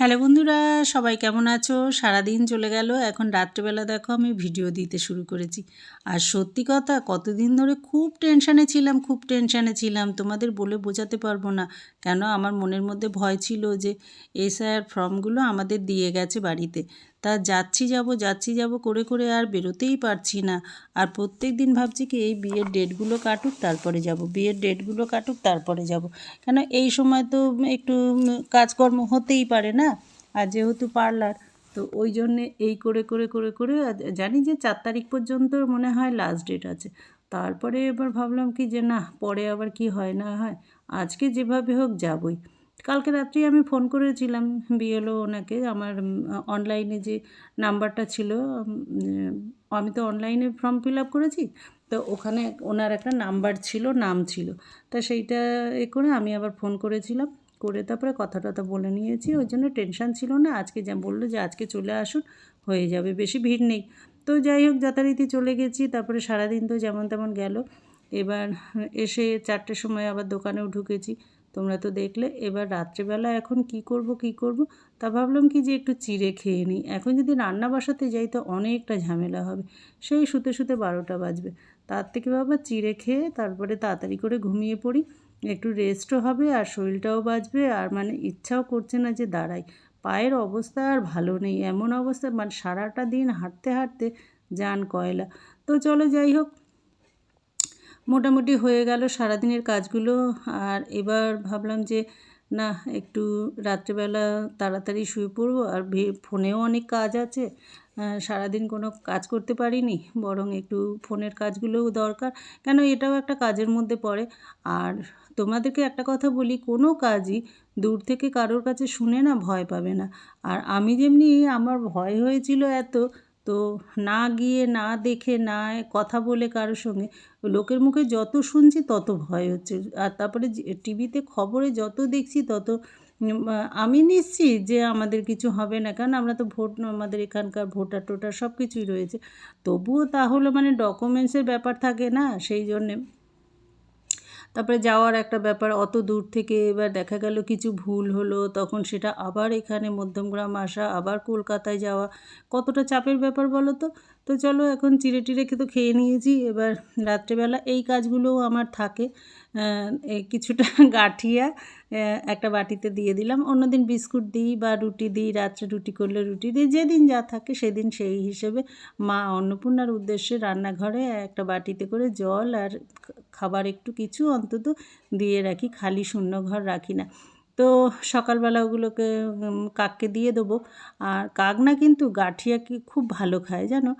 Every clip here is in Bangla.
হ্যালো বন্ধুরা, সবাই কেমন আছো? সারাদিন চলে গেল, এখন রাত্রেবেলা দেখো আমি ভিডিও দিতে শুরু করেছি। আর সত্যি কথা, কতদিন ধরে খুব টেনশানে ছিলাম, খুব টেনশানে ছিলাম, তোমাদের বলে বোঝাতে পারব না। কেন আমার মনের মধ্যে ভয় ছিল যে এসআইআর ফর্মগুলো আমাদের দিয়ে গেছে বাড়িতে। তা যাচ্ছি যাব যাচ্ছি যাব করে করে আর বেরোতেই পারছি না। আর প্রত্যেক দিন ভাবছি কি, এই বিয়ের ডেটগুলো কাটুক, তারপরে যাব। বিয়ের ডেটগুলো কাটুক, তারপরে যাব। কেন এই সময় তো একটু কাজকর্ম হতেই পারে না? আর যেহেতু পার্লার, তো ওই জন্যে এই করে করে করে করে জানি যে চার তারিখ পর্যন্ত মনে হয় লাস্ট ডেট আছে। তারপরে এবার ভাবলাম কি যে না, পরে আবার কি হয় না হয়, আজকে যেভাবে হোক যাবই। কালকে রাত্রি আমি ফোন করেছিলাম বিএলও ওনাকে, আমার অনলাইনে যে নাম্বারটা ছিল আমি তো অনলাইনে ফর্ম ফিল আপ করেছি, তো ওখানে ওনার একটা নাম্বার ছিল, নাম ছিল। তা সেইটা এ করে আমি আবার ফোন করেছিলাম। করে তারপরে কথা টথা বলে নিয়েছি, ওই জন্য টেনশান ছিল না। আজকে যা বলল যে আজকে চলে আসুন, হয়ে যাবে, বেশি ভিড় নেই। তো যাই হোক, যথারীতি চলে গেছি, তারপরে সারাদিন তো যেমন তেমন গেল। এবার এসে চারটের সময় আবার দোকানেও ঢুকেছি, তোমরা তো দেখলে। এবার রাত্রেবেলা এখন কি করব কি করব? তা ভাবলাম কি যে একটু চিড়ে খেয়ে নিই। এখন যদি রান্না বাসাতে যাই তো অনেকটা ঝামেলা হবে। সেই শুতে শুতে বারোটা বাজবে। তার থেকে বাবা চিড়ে খেয়ে তারপরে তাড়াতাড়ি করে ঘুমিয়ে পড়ি। একটু রেস্টও হবে আর শরীরটাও বাঁচবে আর মানে ইচ্ছাও করছে না যে দাঁড়াই। পায়ের অবস্থা আর ভালো নেই, এমন অবস্থা মানে সারাটা দিন হাঁটতে হাঁটতে যান কয়লা। তো চলো যাই হোক, মোটামুটি হয়ে গেল সারাদিনের কাজগুলো। আর এবার ভাবলাম যে, না, একটু রাত্রেবেলা তাড়াতাড়ি শুয়ে পড়ব। আর ফোনেও অনেক কাজ আছে। সারাদিন কোনো কাজ করতে পারিনি, বরং একটু ফোনের কাজগুলোও দরকার। কেন এটাও একটা কাজের মধ্যে পড়ে। আর তোমাদেরকে একটা কথা বলি, কোনো কাজই দূর থেকে কারোর কাছে শুনে না ভয় পাবে না। আর আমি যেমনি আমার ভয় হয়েছিল এত, তো না গিয়ে, না দেখে, না কথা বলে কারোর সঙ্গে, লোকের মুখে যত শুনছি তত ভয় হচ্ছে। আর তারপরে টিভিতে খবরে যত দেখছি তত আমি নিশ্চিত যে আমাদের কিছু হবে না। কারণ আমরা তো ভোট, আমাদের এখানকার ভোটার টোটার সব কিছুই রয়েছে। তবুও তাহলে মানে ডকুমেন্টসের ব্যাপার থাকে না, সেই জন্যে। তারপরে যাওয়ার একটা ব্যাপার, অত দূর থেকে এবার দেখা গেল কিছু ভুল হলো, তখন সেটা আবার এখানে মধ্যমগ্রাম আসা, আবার কলকাতায় যাওয়া। কতটা চাপের ব্যাপার বলো তো? তো চলো এখন চিড়ে টিড়ে তো খেয়ে নিয়েছি, এবার রাত্রেবেলা এই কাজগুলোও আমার থাকে। কিছুটা গাঠিয়া একটা বাটিতে দিয়ে দিলাম। অন্যদিন বিস্কুট দিই বা রুটি দিই, রাত্রে রুটি করলে রুটি দিই, যেদিন যা থাকে সেদিন সেই হিসেবে মা অন্নপূর্ণার উদ্দেশ্যে রান্নাঘরে একটা বাটিতে করে জল আর খাবার একটু কিছু অন্তত দিয়ে রাখি, খালি শূন্য ঘর রাখি না। তো সকালবেলা ওগুলোকে কাককে দিয়ে দেবো। আর কাক না কিন্তু গাঠিয়া কি খুব ভালো খায়, জানো?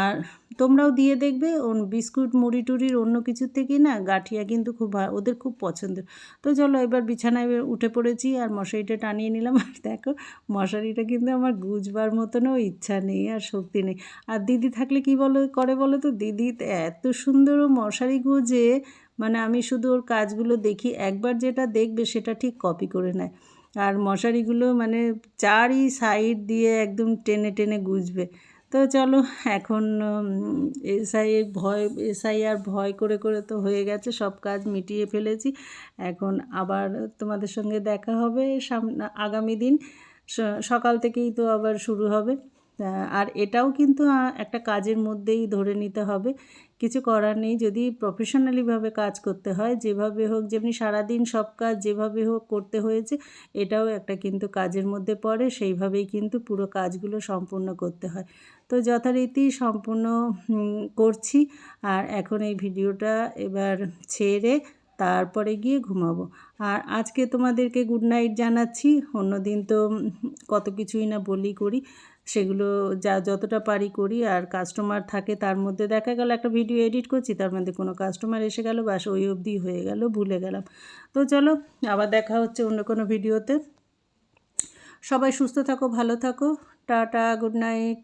আর তোমরাও দিয়ে দেখবে বিস্কুট, মুড়ি টুড়ির অন্য কিছুর থেকে না গাঠিয়া কিন্তু খুব ওদের খুব পছন্দের। তো চলো এবার বিছানায় উঠে পড়েছি আর মশারিটা টানিয়ে নিলাম। আর দেখো, মশারিটা কিন্তু আমার গুজবার মতনও ইচ্ছা নেই আর শক্তি নেই। আর দিদি থাকলে কি বলো, করে বলো তো? দিদি এত সুন্দর মশারি গুজে মানে আমি শুধু ওর কাজগুলো দেখি, একবার যেটা দেখবে সেটা ঠিক কপি করে নেয়। আর মশারিগুলো মানে চারই সাইড দিয়ে একদম টেনে টেনে গুজবে। তো চলো এখন এসআই ভয় এসআই আর ভয় করে করে তো হয়ে গেছে, সব কাজ মিটিয়ে ফেলেছি। এখন আবার তোমাদের সঙ্গে দেখা হবে সামনে, আগামী দিন। সকাল থেকেই তো আবার শুরু হবে। আর এটাও কিন্তু একটা কাজের মধ্যেই ধরে নিতে হবে। কিছু করার নেই। যদি প্রফেশনালিভাবে কাজ করতে হয়, যেভাবে হোক, যেমনি সারাদিন সব কাজ যেভাবে হোক করতে হয়েছে, এটাও একটা কিন্তু কাজের মধ্যে পড়ে। সেইভাবেই কিন্তু পুরো কাজগুলো সম্পূর্ণ করতে হয়। তো যথারীতি সম্পূর্ণ করছি। আর এখন এই ভিডিওটা এবার ছেড়ে তারপরে গিয়ে ঘুমাবো। আর আজকে তোমাদেরকে গুড নাইট জানাচ্ছি। অন্যদিন তো কত কিছুই না বলি করি। সেগুলো যা যতটা পারি করি। আর কাস্টমার থাকে তার মধ্যে দেখা গেল একটা ভিডিও এডিট করছি, তার মধ্যে কোনো কাস্টমার এসে গেল, বাস ওই অবধি হয়ে গেল, ভুলে গেলাম। তো চলো, আবার দেখা হচ্ছে অন্য কোনো ভিডিওতে সবাই সুস্থ থাকো, ভালো থাকো। Tata good night